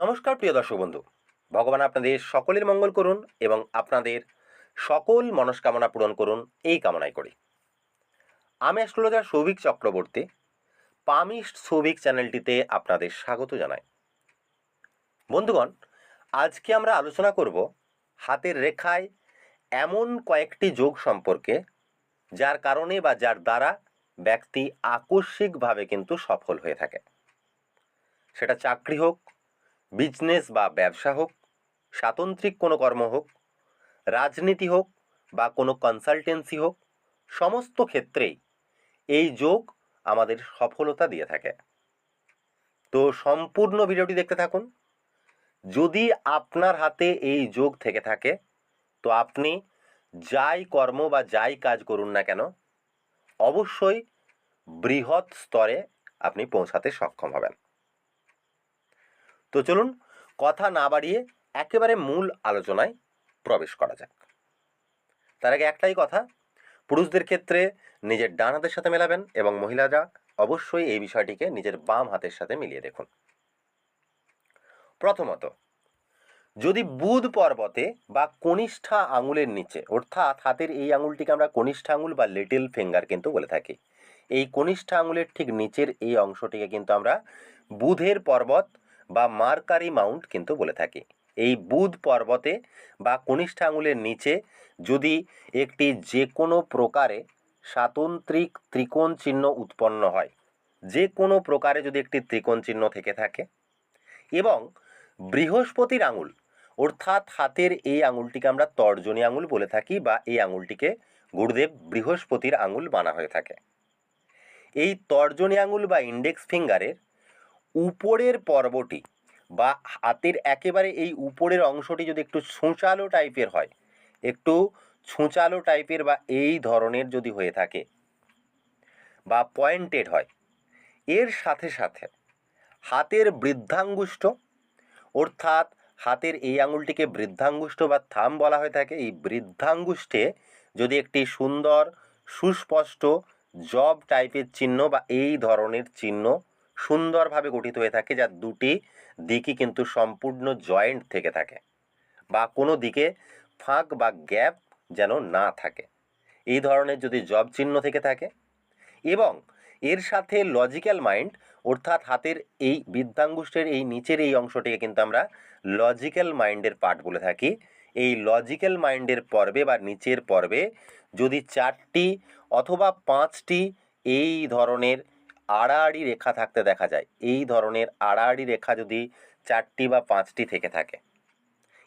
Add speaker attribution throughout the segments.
Speaker 1: নমস্কার, প্রিয় দর্শক বন্ধু। ভগবান আপনাদের সকলের মঙ্গল করুন এবং আপনাদের সকল মনস্কামনা পূরণ করুন এই কামনাই করি। আমি অ্যাস্ট্রোলজার সৌভিক চক্রবর্তী, পামিস্ট সৌভিক চ্যানেলটিতে আপনাদের স্বাগত জানাই। বন্ধুগণ, আজকে আমরা আলোচনা করব হাতের রেখায় এমন কয়েকটি যোগ সম্পর্কে, যার কারণে বা যার দ্বারা ব্যক্তি আকস্মিকভাবে কিন্তু সফল হয়ে থাকে। সেটা চাকরি হোক বিজনেস বা ব্যবসা হোক, স্বাতন্ত্রিক কোনো কর্ম হোক, রাজনীতি হোক বা কোনো কনসালটেন্সি হোক, সমস্ত ক্ষেত্রেই এই যোগ আমাদের সফলতা দিয়ে থাকে। তো সম্পূর্ণ ভিডিওটি দেখতে থাকুন। যদি আপনার হাতে এই যোগ থেকে থাকে, তো আপনি যাই কর্ম বা যাই কাজ করুন না কেন, অবশ্যই বৃহৎ স্তরে আপনি পৌঁছাতে সক্ষম হবেন। তো চলুন কথা না বাড়িয়ে একেবারে মূল আলোচনায় প্রবেশ করা যাক। তার আগে একটাই কথা, পুরুষদের ক্ষেত্রে নিজের ডান হাতের সাথে মেলাবেন এবং মহিলারা অবশ্যই এই বিষয়টিকে নিজের বাম হাতের সাথে মিলিয়ে দেখুন। প্রথমত, যদি বুধ পর্বতে বা কনিষ্ঠা আঙুলের নিচে, অর্থাৎ হাতের এই আঙুলটিকে আমরা কনিষ্ঠা আঙুল বা লিটল ফিঙ্গার কিন্তু বলে থাকি, এই কনিষ্ঠা আঙুলের ঠিক নিচের এই অংশটিকে কিন্তু আমরা বুধের পর্বত বা মার্কারি মাউন্ট কিন্তু বলে থাকি। এই বুধ পর্বতে বা কনিষ্ঠ আঙুলের নিচে যদি একটি যে কোনো প্রকারে স্বাতন্ত্রিক ত্রিকোণ চিহ্ন উৎপন্ন হয় যে কোনো প্রকারে যদি একটি ত্রিকোণ চিহ্ন থেকে থাকে এবং বৃহস্পতির আঙুল, অর্থাৎ হাতের এই আঙুলটিকে আমরা তর্জনী আঙুল বলে থাকি বা এই আঙুলটিকে গুরুদেব বৃহস্পতির আঙুল বানা হয়ে থাকে। এই তর্জনী আঙুল বা ইন্ডেক্স ফিঙ্গারের উপরের পর্বটি বা হাতের একেবারে এই উপরের অংশটি যদি একটু ছুঁচালো টাইপের হয়, একটু ছুঁচালো টাইপের বা এই ধরনের যদি হয়ে থাকে বা পয়েন্টেড হয়, এর সাথে সাথে হাতের বৃদ্ধাঙ্গুষ্ঠ, অর্থাৎ হাতের এই আঙুলটিকে বৃদ্ধাঙ্গুষ্ঠ বা থাম বলা হয়ে থাকে, এই বৃদ্ধাঙ্গুষ্ঠে যদি একটি সুন্দর, সুস্পষ্ট, জব টাইপের চিহ্ন বা এই ধরনের চিহ্ন সুন্দরভাবে গঠিত হয়ে থাকে যার দুটি দিকই কিন্তু সম্পূর্ণ জয়েন্ট থেকে থাকে বা কোনো দিকে ফাঁক বা গ্যাপ যেন না থাকে। এই ধরনের যদি জব চিহ্ন থেকে থাকে এবং এর সাথে লজিক্যাল মাইন্ড অর্থাৎ হাতের এই বৃদ্ধাঙ্গুষ্ঠের এই নিচের এই অংশটিকে কিন্তু আমরা লজিক্যাল মাইন্ডের পার্ট বলে থাকি। এই লজিক্যাল মাইন্ডের পর্বে বা নিচের পর্বে যদি চারটি অথবা পাঁচটি এই ধরনের আড়াআড়ি রেখা থাকতে দেখা যায়। এই ধরনের আড়াআড়ি রেখা যদি চারটি বা পাঁচটি থেকে থাকে।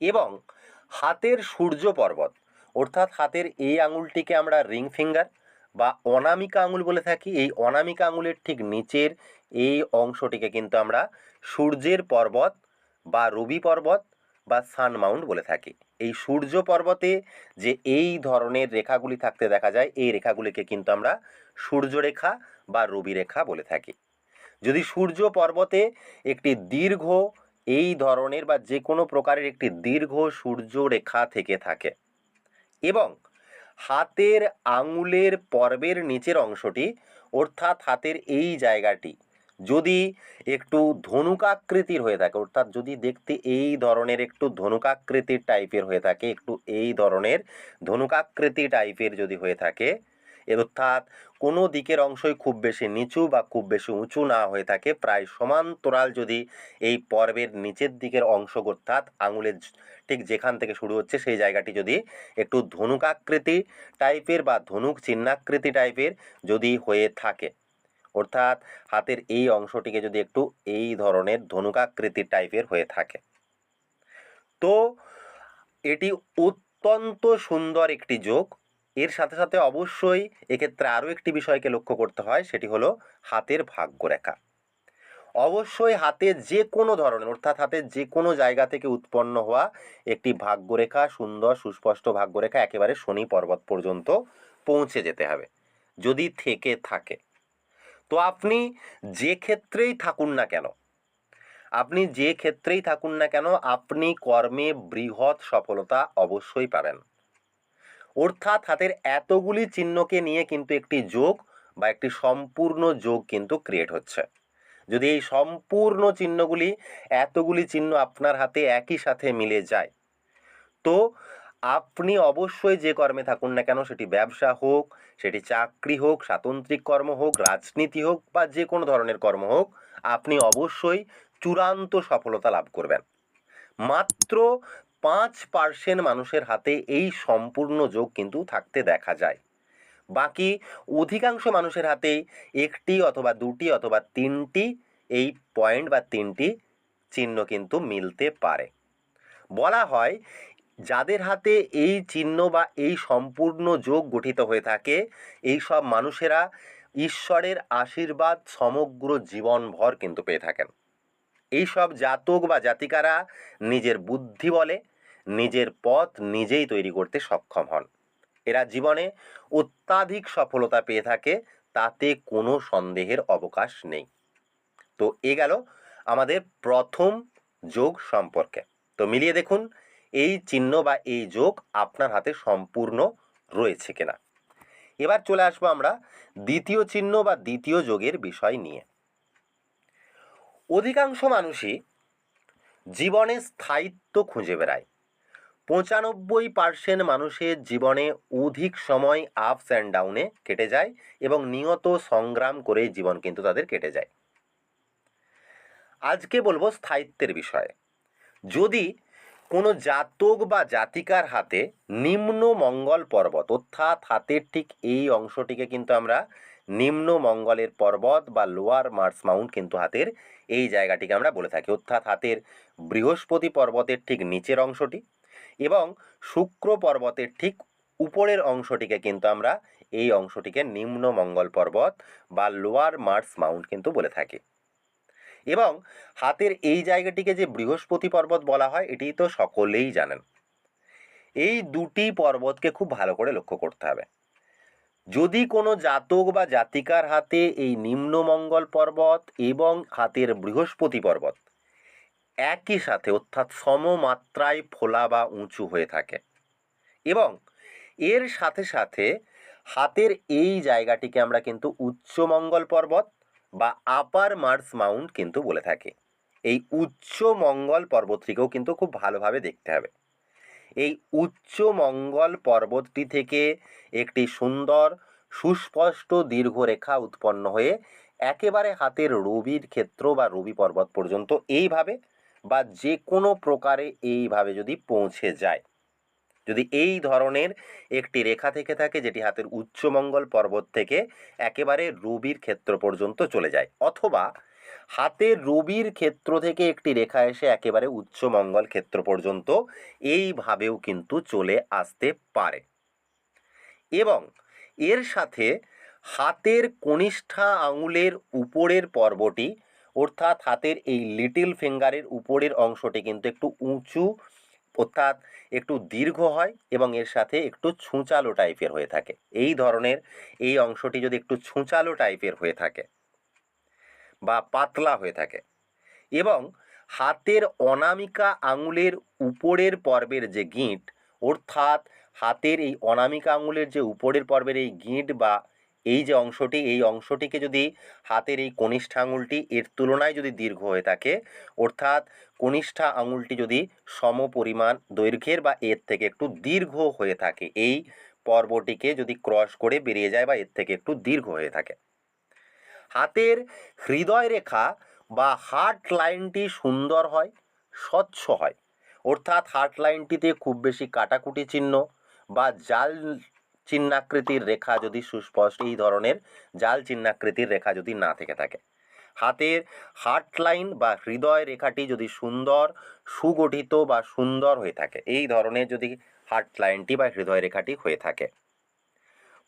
Speaker 1: এবং হাতের সূর্য পর্বত, অর্থাৎ হাতের এই আঙুলটিকে আমরা রিং ফিঙ্গার বা অনামিকা আঙুল বলে থাকি। এই অনামিকা আঙুলের ঠিক নিচের এই অংশটিকে কিন্তু আমরা সূর্যের পর্বত বা রবি পর্বত বা সান মাউন্ট বলে থাকি। এই সূর্য পর্বতে যে এই ধরনের রেখাগুলি থাকতে দেখা যায়, এই রেখাগুলিকে কিন্তু আমরা সূর্যরেখা বা রবি রেখা বলে থাকি। যদি সূর্য পর্বতে একটি দীর্ঘ, এই ধরনের বা যে কোনো প্রকারের একটি দীর্ঘ সূর্য রেখা থেকে থাকে এবং হাতের আঙুলের পর্বের নিচের অংশটি, অর্থাৎ হাতের এই জায়গাটি যদি একটু ধনুকাকৃতির হয়ে থাকে, অর্থাৎ যদি দেখতে এই ধরনের একটু ধনুকাকৃতির টাইপের হয়ে থাকে, একটু এই ধরনের ধনুকাকৃতি টাইপের যদি হয়ে থাকে অর্থাৎ কোনো দিকের অংশই খুব বেশি নিচু বা খুব বেশি উঁচু না হয়ে থাকে, প্রায় সমান্তরাল যদি এই পর্বের নিচের দিকের অংশ অর্থাৎ আঙুলের ঠিক যেখান থেকে শুরু হচ্ছে সেই জায়গাটি যদি একটু ধনুকাকৃতি টাইপের বা ধনুক চিহ্নাকৃতি টাইপের যদি হয়ে থাকে, অর্থাৎ হাতের এই অংশটিকে যদি একটু এই ধরনের ধনুকাকৃতি টাইপের হয়ে থাকে। তো এটি অত্যন্ত সুন্দর একটি যোগ এর সাথে সাথে অবশ্যই এক্ষেত্রে আরও একটি বিষয়কে লক্ষ্য করতে হয়, সেটি হলো হাতের ভাগ্যরেখা। অবশ্যই হাতে যে কোনো ধরনের, অর্থাৎ হাতে যে কোনো জায়গা থেকে উৎপন্ন হওয়া একটি ভাগ্যরেখা, সুন্দর, সুস্পষ্ট ভাগ্যরেখা একেবারে শনি পর্বত পর্যন্ত পৌঁছে যেতে হবে, যদি থেকে থাকে। তো আপনি যে ক্ষেত্রেই থাকুন না কেন, আপনি যে ক্ষেত্রেই থাকুন না কেন, আপনি কর্মে বৃহৎ সফলতা অবশ্যই পাবেন। অর্থাৎ হাতের এতগুলি চিহ্নকে নিয়ে কিন্তু একটি যোগ বা একটি সম্পূর্ণ যোগ কিন্তু ক্রিয়েট হচ্ছে। যদি এই সম্পূর্ণ চিহ্নগুলি, এতগুলি চিহ্ন আপনার হাতে একই সাথে মিলে যায়, তো আপনি অবশ্যই যে কর্মে থাকুন না কেন, সেটি ব্যবসা হোক, সেটি চাকরি হোক, স্বাতন্ত্রিক কর্ম হোক, রাজনীতি হোক বা যে কোনো ধরনের কর্ম হোক, আপনি অবশ্যই চূড়ান্ত সফলতা লাভ করবেন। মাত্র পাঁচ পার্সেন্ট মানুষের হাতে এই সম্পূর্ণ যোগ কিন্তু থাকতে দেখা যায়। বাকি অধিকাংশ মানুষের হাতেই একটি অথবা দুটি অথবা তিনটি এই পয়েন্ট বা তিনটি চিহ্ন কিন্তু মিলতে পারে। বলা হয়, যাদের হাতে এই চিহ্ন বা এই সম্পূর্ণ যোগ গঠিত হয়ে থাকে, এই সব মানুষেরা ঈশ্বরের আশীর্বাদ সমগ্র জীবনভর কিন্তু পেয়ে থাকেন। এইসব জাতক বা জাতিকারা নিজের বুদ্ধি বলে নিজের পথ নিজেই তৈরি করতে সক্ষম হন। এরা জীবনে অত্যাধিক সফলতা পেয়ে থাকে, তাতে কোনো সন্দেহের অবকাশ নেই। তো এ গেল আমাদের প্রথম যোগ সম্পর্কে। তো মিলিয়ে দেখুন, এই চিহ্ন বা এই যোগ আপনার হাতে সম্পূর্ণ রয়েছে কিনা। এবার চলে আসব আমরা দ্বিতীয় চিহ্ন বা দ্বিতীয় যোগের বিষয় নিয়ে। অধিকাংশ মানুষই জীবনে স্থায়িত্ব খুঁজে বেড়ায়। পঁচানব্বই পার্সেন্ট মানুষের জীবনে অধিক সময় আপস অ্যান্ড ডাউনে কেটে যায় এবং নিয়ত সংগ্রাম করে জীবন কিন্তু তাদের কেটে যায়। আজকে বলব স্থায়িত্বের বিষয়ে। যদি কোনো জাতক বা জাতিকার হাতে নিম্ন মঙ্গল পর্বত অর্থাৎ হাতের ঠিক এই অংশটিকে কিন্তু আমরা নিম্ন মঙ্গলের পর্বত বা লোয়ার মার্স মাউন্ট কিন্তু হাতের এই জায়গাটিকে আমরা বলে থাকি। অর্থাৎ হাতের বৃহস্পতি পর্বতের ঠিক নিচের অংশটি এবং শুক্র পর্বতের ঠিক উপরের অংশটিকে কিন্তু আমরা এই অংশটিকে নিম্ন মঙ্গল পর্বত বা লোয়ার মার্স মাউন্ট কিন্তু বলে থাকি। এবং হাতের এই জায়গাটিকে যে বৃহস্পতি পর্বত বলা হয় এটি তো সকলেই জানেন। এই দুটি পর্বতকে খুব ভালো করে লক্ষ্য করতে হবে। যদি কোনো জাতক বা জাতিকার হাতে এই নিম্নমঙ্গল পর্বত এবং হাতের বৃহস্পতি পর্বত একই সাথে, অর্থাৎ সমমাত্রায় ফোলা বা উঁচু হয়ে থাকে। এবং এর সাথে সাথে হাতের এই জায়গাটিকে আমরা কিন্তু উচ্চমঙ্গল পর্বত বা আপার মার্স মাউন্ট কিন্তু বলে থাকি। এই উচ্চমঙ্গল পর্বতটিকেও কিন্তু খুব ভালোভাবে দেখতে হবে। এই উচ্চমঙ্গল পর্বতটি থেকে একটি সুন্দর, সুস্পষ্ট দীর্ঘ রেখা উৎপন্ন হয়ে একেবারে হাতের রবির ক্ষেত্র বা রবি পর্বত পর্যন্ত এইভাবে বা যে কোনো প্রকারে এইভাবে যদি পৌঁছে যায়। যদি এই ধরনের একটি রেখা থেকে থাকে, যেটি হাতের উচ্চমঙ্গল পর্বত থেকে একেবারে রবির ক্ষেত্র পর্যন্ত চলে যায়, অথবা হাতের রবির ক্ষেত্র থেকে একটি রেখা এসে একেবারে উচ্চমঙ্গল ক্ষেত্র পর্যন্ত এইভাবেও কিন্তু চলে আসতে পারে। এবং এর সাথে হাতের কনিষ্ঠা আঙুলের উপরের পর্বটি অর্থাৎ হাতের এই লিটিল ফিঙ্গারের উপরের অংশটি কিন্তু একটু উঁচু, অর্থাৎ একটু দীর্ঘ হয় এবং এর সাথে একটু ছুঁচালো টাইপের হয়ে থাকে। এই ধরনের এই অংশটি যদি একটু ছুঁচালো টাইপের হয়ে থাকে বা পাতলা হয়ে থাকে এবং হাতের অনামিকা আঙুলের উপরের পর্বের যে গিঁট, অর্থাৎ হাতের এই অনামিকা আঙুলের যে উপরের পর্বের এই গিঁট বা এই যে অংশটি, এই অংশটিকে যদি হাতের এই কনিষ্ঠ আঙুলটি এর তুলনায় যদি দীর্ঘ হয়ে থাকে, অর্থাৎ কনিষ্ঠা আঙুলটি যদি সম পরিমাণ দৈর্ঘ্যের বা এর থেকে একটু দীর্ঘ হয়ে থাকে, এই পর্বটিকে যদি ক্রস করে বেরিয়ে যায় বা এর থেকে একটু দীর্ঘ হয়ে থাকে। হাতের হৃদয় রেখা বা হার্ট লাইনটি সুন্দর হয়, স্বচ্ছ হয়, অর্থাৎ হার্ট লাইনটিতে খুব বেশি কাটাকুটি চিহ্ন বা জাল চিহ্নাকৃতির রেখা যদি সুস্পষ্ট, এই ধরনের জাল চিহ্নাকৃতির রেখা যদি না থেকে থাকে। হাতের হার্ট লাইন বা হৃদয় রেখাটি যদি সুন্দর, সুগঠিত বা সুন্দর হয়ে থাকে, এই ধরনের যদি হার্ট লাইনটি বা হৃদয় রেখাটি হয়ে থাকে।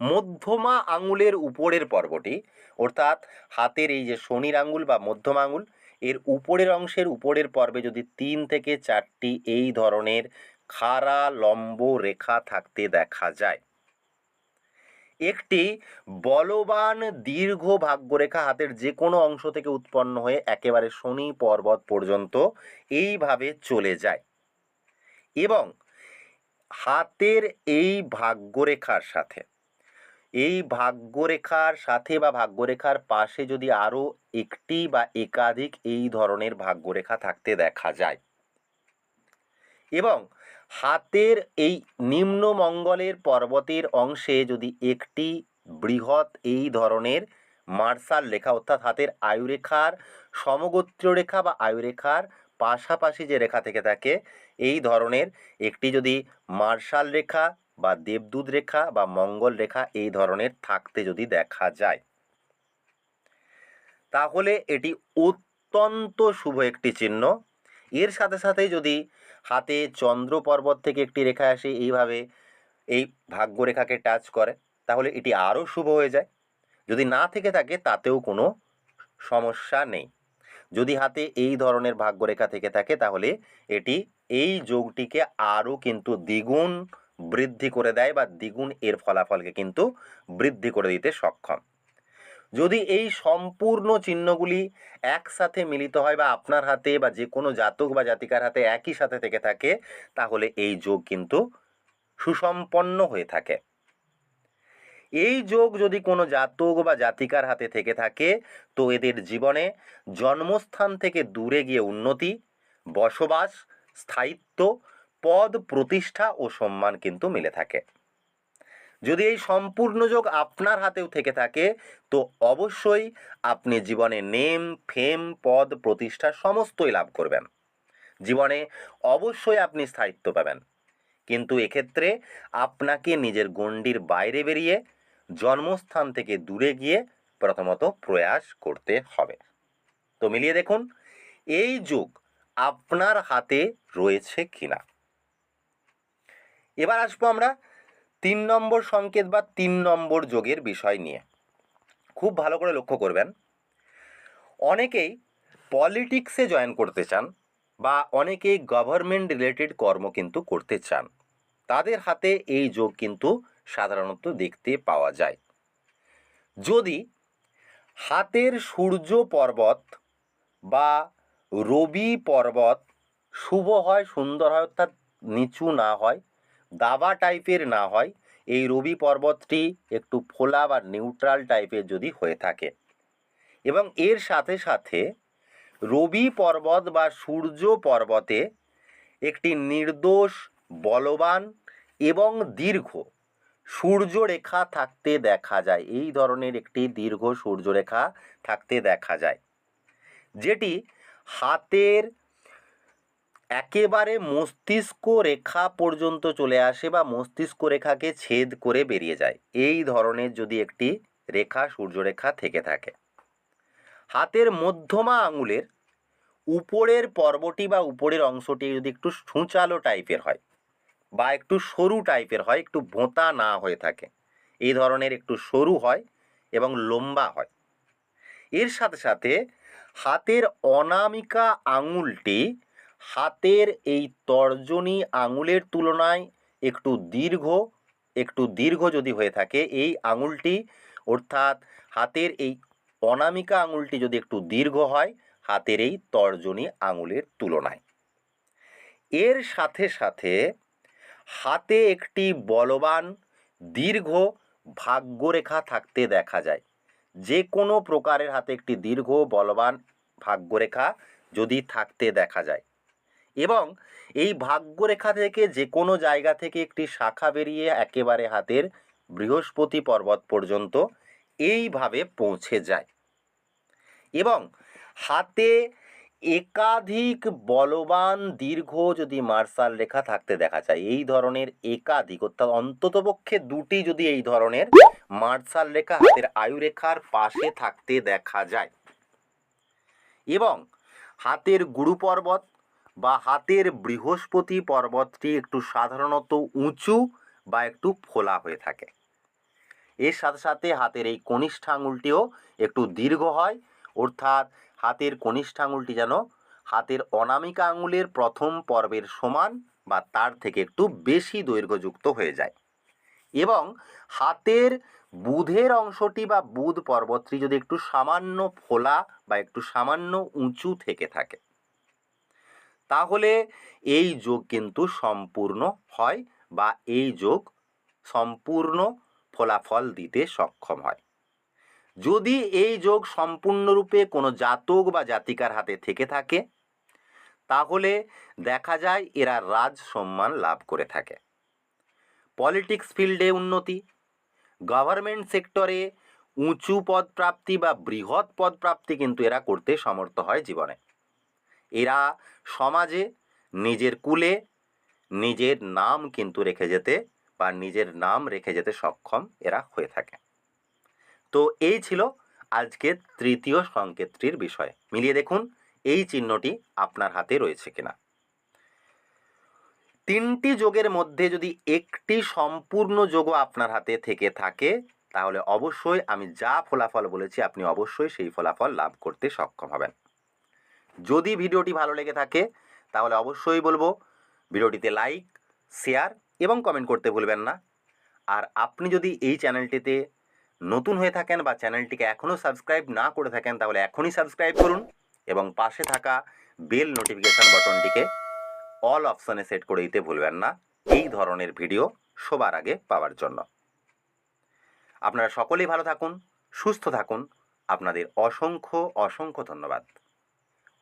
Speaker 1: মধ্যমা আঙুলের উপরের পর্বটি, অর্থাৎ হাতের এই যে শনির আঙুল বা মধ্যমা আঙুল, এর উপরের অংশের উপরের পর্বে যদি তিন থেকে চারটি এই ধরনের খাড়া, লম্ব রেখা থাকতে দেখা যায়। একটি বলবান দীর্ঘ ভাগ্যরেখা হাতের যে কোনো অংশ থেকে উৎপন্ন হয়ে একেবারে শনি পর্বত পর্যন্ত এইভাবে চলে যায়। এবং হাতের এই ভাগ্যরেখার সাথে, এই ভাগ্যরেখার সাথে বা ভাগ্যরেখার পাশে যদি আরও একটি বা একাধিক এই ধরনের ভাগ্যরেখা থাকতে দেখা যায়। এবং হাতের এই নিম্ন মঙ্গলের পর্বতের অংশে যদি একটি বৃহৎ এই ধরনের মার্শাল রেখা, অর্থাৎ হাতের আয়ুরেখার সমগোত্রীয় রেখা বা আয়ুরেখার পাশাপাশি যে রেখা থেকে থাকে, এই ধরনের একটি যদি মার্শাল রেখা বা দেবদূত রেখা বা মঙ্গল রেখা এই ধরনের থাকতে যদি দেখা যায়, তাহলে এটি অত্যন্ত শুভ একটি চিহ্ন। এর সাথে সাথে যদি হাতে চন্দ্র পর্বত থেকে একটি রেখা আসে, এইভাবে এই ভাগ্যরেখাকে টাচ করে। তাহলে এটি আরও শুভ হয়ে যায়। যদি না থেকে থাকে, তাতেও কোনো সমস্যা নেই। যদি হাতে এই ধরনের ভাগ্যরেখা থেকে থাকে, তাহলে এটি এই যোগটিকে আরও কিন্তু দ্বিগুণ বৃদ্ধি করে দেয় বা দ্বিগুণ এর ফলাফলকে কিন্তু বৃদ্ধি করে দিতে সক্ষম। যদি এই সম্পূর্ণ চিহ্নগুলি একসাথে মিলিত হয় বা আপনার হাতে বা যে কোনো জাতক বা জাতিকার হাতে একই সাথে থেকে থাকে, তাহলে এই যোগ কিন্তু সুসম্পন্ন হয়ে থাকে। এই যোগ যদি কোনো জাতক বা জাতিকার হাতে থেকে থাকে, তো এদের জীবনে জন্মস্থান থেকে দূরে গিয়ে উন্নতি, বসবাস, স্থায়িত্ব, পদ প্রতিষ্ঠা ও সম্মান কিন্তু মিলে থাকে। যদি এই সম্পূর্ণ যোগ আপনার হাতেও থেকে থাকে, তো অবশ্যই আপনি জীবনে নেম, ফেম, পদ, প্রতিষ্ঠা সমস্তই লাভ করবেন। জীবনে অবশ্যই আপনি স্থায়িত্ব পাবেন। কিন্তু এক্ষেত্রে আপনাকে নিজের গণ্ডির বাইরে বেরিয়ে জন্মস্থান থেকে দূরে গিয়ে প্রথমত প্রয়াস করতে হবে। তো মিলিয়ে দেখুন, এই যুগ আপনার হাতে রয়েছে কিনা। এবার আসব আমরা তিন নম্বর সংকেত বা তিন নম্বর যোগের বিষয় নিয়ে। খুব ভালো করে লক্ষ্য করবেন। অনেকেই পলিটিক্সে জয়েন করতে চান বা অনেকেই গভর্নমেন্ট রিলেটেড কর্ম কিন্তু করতে চান। তাদের হাতে এই যোগ কিন্তু সাধারণত দেখতে পাওয়া যায়। যদি হাতের সূর্য পর্বত বা রবি পর্বত শুভ হয়, সুন্দর হয়, অর্থাৎ নিচু না হয় দাবা টাইপের না হয়, এই রবি পর্বতটি একটু ফোলা বা নিউট্রাল টাইপের যদি হয়ে থাকে। এবং এর সাথে সাথে রবি পর্বত বা সূর্য পর্বতে একটি নির্দোষ, বলবান এবং দীর্ঘ সূর্যরেখা থাকতে দেখা যায়। এই ধরনের একটি দীর্ঘ সূর্যরেখা থাকতে দেখা যায়। যেটি হাতের একেবারে মস্তিষ্ক রেখা পর্যন্ত চলে আসে বা মস্তিষ্ক রেখাকে ছেদ করে বেরিয়ে যায়। এই ধরনের যদি একটি রেখা সূর্যরেখা থেকে থাকে। হাতের মধ্যমা আঙুলের উপরের পর্বটি বা উপরের অংশটি যদি একটু সূচালো টাইপের হয় বা একটু সরু টাইপের হয়, একটু ভোঁতা না হয়ে থাকে, এই ধরনের একটু সরু হয় এবং লম্বা হয়। এর সাথে সাথে হাতের অনামিকা আঙুলটি হাতের এই তর্জনী আঙুলের তুলনায় একটু দীর্ঘ একটু দীর্ঘ যদি হয়ে থাকে, এই আঙুলটি, অর্থাৎ হাতের এই অনামিকা আঙুলটি যদি একটু দীর্ঘ হয়, হাতের এই তর্জনী আঙুলের তুলনায়। এর সাথে সাথে হাতে একটি বলবান, দীর্ঘ ভাগ্যরেখা থাকতে দেখা যায়। যে কোনো প্রকারের হাতে একটি দীর্ঘ, বলবান ভাগ্যরেখা যদি থাকতে দেখা যায়। এবং এই ভাগ্যরেখা থেকে যে কোনো জায়গা থেকে একটি শাখা বেরিয়ে একেবারে হাতের বৃহস্পতি পর্বত পর্যন্ত এইভাবে পৌঁছে যায়। এবং হাতে একাধিক বলবান দীর্ঘ যদি মার্শাল রেখা থাকতে দেখা যায়, এই ধরনের একাধিক অর্থাৎ অন্ততপক্ষে দুটি যদি এই ধরনের মার্শাল রেখা হাতের আয়ুরেখার পাশে থাকতে দেখা যায়। এবং হাতের গুরু পর্বত বা হাতের বৃহস্পতি পর্বতটি একটু সাধারণত উঁচু বা একটু ফোলা হয়ে থাকে। এর সাথে সাথে হাতের এই কনিষ্ঠ আঙুলটিও একটু দীর্ঘ হয়, অর্থাৎ হাতের কনিষ্ঠ আঙুলটি যেন হাতের অনামিকা আঙুলের প্রথম পর্বের সমান বা তার থেকে একটু বেশি দৈর্ঘ্যযুক্ত হয়ে যায়। এবং হাতের বুধের অংশটি বা বুধ পর্বতটি যদি একটু সামান্য ফোলা বা একটু সামান্য উঁচু থেকে থাকে তাহলে এই যোগ কিন্তু সম্পূর্ণ হয় বা এই যোগ সম্পূর্ণ ফলাফল দিতে সক্ষম হয়। যদি এই যোগ সম্পূর্ণরূপে কোনো জাতক বা জাতিকার হাতে থেকে থাকে, তাহলে দেখা যায় এরা রাজ সম্মান লাভ করে থাকে। পলিটিক্স ফিল্ডে উন্নতি, গভর্নমেন্ট সেক্টরে উঁচু পদ প্রাপ্তি বা বৃহৎ পদ প্রাপ্তি কিন্তু এরা করতে সমর্থ হয় জীবনে। এরা সমাজে নিজের কুলে, নিজের নাম কিন্তু রেখে যেতে বা নিজের নাম রেখে যেতে সক্ষম এরা হয়ে থাকে। তো এই ছিল আজকের তৃতীয় সংকেতটির বিষয়। মিলিয়ে দেখুন, এই চিহ্নটি আপনার হাতে রয়েছে কিনা। তিনটি যোগের মধ্যে যদি একটি সম্পূর্ণ যোগও আপনার হাতে থেকে থাকে, তাহলে অবশ্যই আমি যা ফলাফল বলেছি, আপনি অবশ্যই সেই ফলাফল লাভ করতে সক্ষম হবেন। যদি ভিডিওটি ভালো লেগে থাকে, তাহলে অবশ্যই বলব ভিডিওটিতে লাইক শেয়ার এবং কমেন্ট করতে ভুলবেন না। আর আপনি যদি এই চ্যানেলটিতে নতুন হয়ে থাকেন বা চ্যানেলটিকে এখনও সাবস্ক্রাইব না করে থাকেন, তাহলে এখনই সাবস্ক্রাইব করুন এবং পাশে থাকা বেল নোটিফিকেশান বাটনটিকে অল অপশানে সেট করে দিতে ভুলবেন না। এই ধরনের ভিডিও সবার আগে পাওয়ার জন্য। আপনারা সকলেই ভালো থাকুন, সুস্থ থাকুন। আপনাদের অসংখ্য অসংখ্য ধন্যবাদ।